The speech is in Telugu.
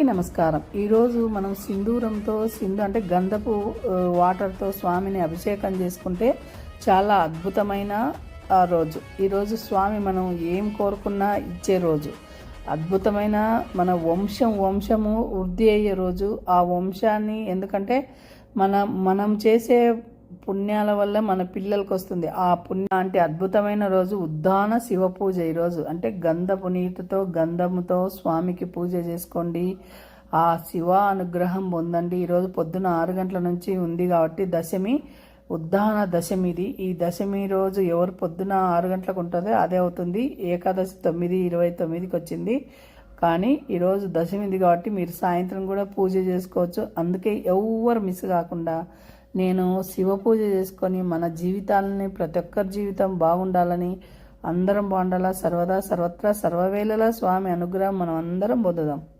అందరికీ నమస్కారం. ఈరోజు మనం సింధూరంతో సింధు అంటే గంధపు వాటర్తో స్వామిని అభిషేకం చేసుకుంటే చాలా అద్భుతమైన ఆ రోజు. ఈరోజు స్వామి మనం ఏం కోరుకున్నా ఇచ్చే రోజు. అద్భుతమైన మన వంశం వంశము వృద్ధి అయ్యే రోజు. ఆ వంశాన్ని ఎందుకంటే మన మనం చేసే పుణ్యాల వల్ల మన పిల్లలకు వస్తుంది ఆ పుణ్య అంటే అద్భుతమైన రోజు ఉద్దాన శివ పూజ ఈరోజు అంటే గంధపు నీటితో గంధముతో స్వామికి పూజ చేసుకోండి. ఆ శివ అనుగ్రహం పొందండి. ఈరోజు పొద్దున ఆరు గంటల నుంచి ఉంది కాబట్టి దశమి ఉద్దాన దశమి ఇది. ఈ దశమి రోజు ఎవరు పొద్దున ఆరు గంటలకు ఉంటుందో అదే అవుతుంది. ఏకాదశి తొమ్మిది ఇరవై తొమ్మిదికి వచ్చింది. కానీ ఈరోజు దశమిది కాబట్టి మీరు సాయంత్రం కూడా పూజ చేసుకోవచ్చు. అందుకే ఎవరు మిస్ కాకుండా నేను శివ పూజ చేసుకొని మన జీవితాలని ప్రతి ఒక్కరి జీవితం బాగుండాలని అందరం బాగుండాలా? సర్వదా సర్వత్రా సర్వవేళలా స్వామి అనుగ్రహం మనం అందరం పొందుదాం.